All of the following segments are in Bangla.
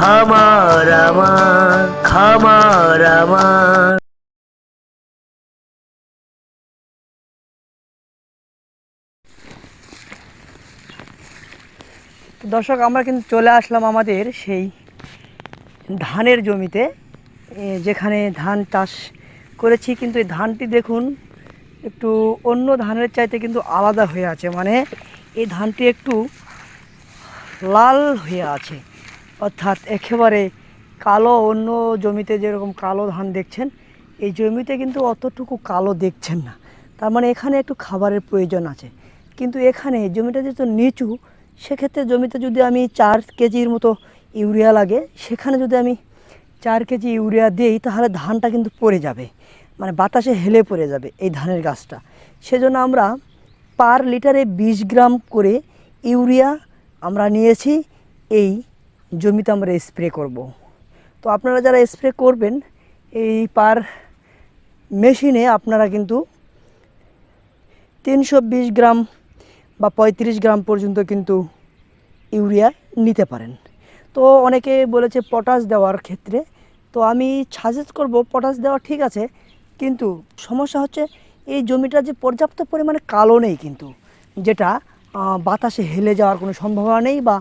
খামার আমার খামার আমার। দর্শক, আমরা কিন্তু চলে আসলাম আমাদের সেই ধানের জমিতে। যেখানে ধান চাষ করেছি, কিন্তু এই ধানটি দেখুন, একটু অন্য ধানের চাইতে কিন্তু আলাদা হয়ে আছে। মানে এই ধানটি একটু লাল হয়ে আছে। অর্থাৎ একেবারে কালো, অন্য জমিতে যেরকম কালো ধান দেখছেন, এই জমিতে কিন্তু অতটুকু কালো দেখছেন না। তার মানে এখানে একটু খাবারের প্রয়োজন আছে। কিন্তু এখানে জমিটা যেহেতু নিচু, সেক্ষেত্রে জমিতে যদি আমি চার কেজির মতো ইউরিয়া লাগে, সেখানে যদি আমি চার কেজি ইউরিয়া দিই, তাহলে ধানটা কিন্তু পড়ে যাবে। মানে বাতাসে হেলে পড়ে যাবে এই ধানের গাছটা। সেজন্য আমরা পার লিটারে বিশ গ্রাম করে ইউরিয়া আমরা নিয়েছি এই জমিতে আমরা স্প্রে করব। তো আপনারা যারা স্প্রে করবেন, এই পার মেশিনে আপনারা কিন্তু তিনশো বিশ গ্রাম বা পঁয়ত্রিশ গ্রাম পর্যন্ত কিন্তু ইউরিয়া নিতে পারেন তো অনেকে বলেছে পটাশ দেওয়ার ক্ষেত্রে তো আমি সাজেস্ট করব পটাশ দেওয়া ঠিক আছে, কিন্তু সমস্যা হচ্ছে এই জমিটা যে পর্যাপ্ত পরিমাণে কালো নেই কিন্তু, যেটা বাতাসে হেলে যাওয়ার কোনো সম্ভাবনা নেই বা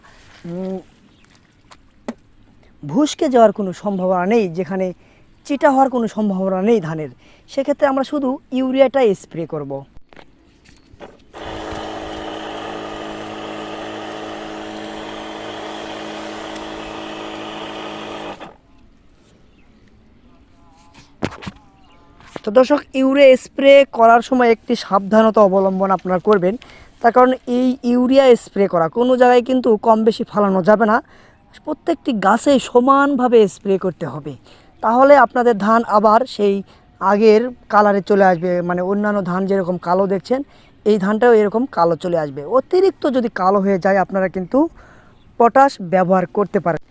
ভুসকে যাওয়ার কোনো সম্ভাবনা নেই, যেখানে চিটা হওয়ার কোনো সম্ভাবনা নেই ধানের। সেক্ষেত্রে আমরা শুধু ইউরিয়াটাই স্প্রে করব। তো দর্শক, ইউরিয়া স্প্রে করার সময় একটি সাবধানতা অবলম্বন আপনারা করবেন। তার কারণ এই ইউরিয়া স্প্রে করা কোনো জায়গায় কিন্তু কম বেশি ফালানো যাবে না। প্রত্যেকটি গাছে সমানভাবে স্প্রে করতে হবে। তাহলে আপনাদের ধান আবার সেই আগের কালারে চলে আসবে মানে অন্যান্য ধান যেরকম কালো দেখছেন, এই ধানটাও এরকম কালো চলে আসবে। অতিরিক্ত যদি কালো হয়ে যায়, আপনারা কিন্তু পটাশ ব্যবহার করতে পারেন।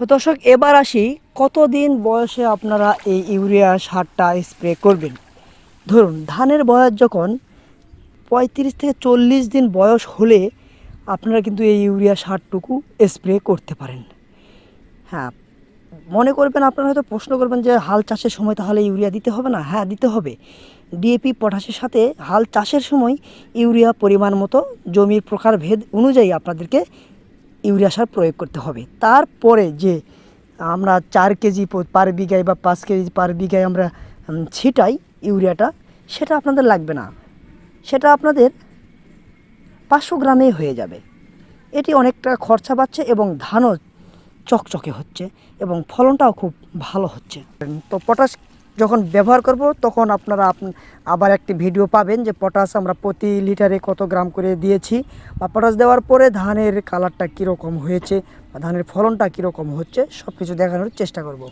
তো দর্শক, এবার আসি কতদিন বয়সে আপনারা এই ইউরিয়া সারটা স্প্রে করবেন? ধরুন, ধানের বয়স যখন পঁয়ত্রিশ থেকে চল্লিশ দিন বয়স হলে আপনারা কিন্তু এই ইউরিয়া সারটুকু স্প্রে করতে পারেন। হ্যাঁ মনে করবেন, আপনারা হয়তো প্রশ্ন করবেন যে, হাল চাষের সময় তাহলে ইউরিয়া দিতে হবে না? হ্যাঁ দিতে হবে। ডিএপি, পটাশের সাথে হাল চাষের সময় ইউরিয়া পরিমাণ মতো জমির প্রকারভেদ অনুযায়ী আপনাদেরকে ইউরিয়া সার প্রয়োগ করতে হবে। তারপরে যে আমরা চার কেজি পার বিঘায় বা পাঁচ কেজি পার বিঘায় আমরা ছিটাই ইউরিয়াটা, সেটা আপনাদের লাগবে না। সেটা আপনাদের পাঁচশো গ্রামেই হয়ে যাবে। এটি অনেকটা খরচা পাচ্ছে এবং ধানও চকচকে হচ্ছে এবং ফলনটাও খুব ভালো হচ্ছে। তো পটাশ যখন ব্যবহার করব, তখন আপনারা আপ- আবার একটি ভিডিও পাবেন যে পটাশ আমরা প্রতি লিটারে কত গ্রাম করে দিয়েছি। বা পটাশ দেওয়ার পরে ধানের কালারটা কীরকম হয়েছে বা ধানের ফলনটা কীরকম হচ্ছে সব কিছু দেখানোর চেষ্টা করব।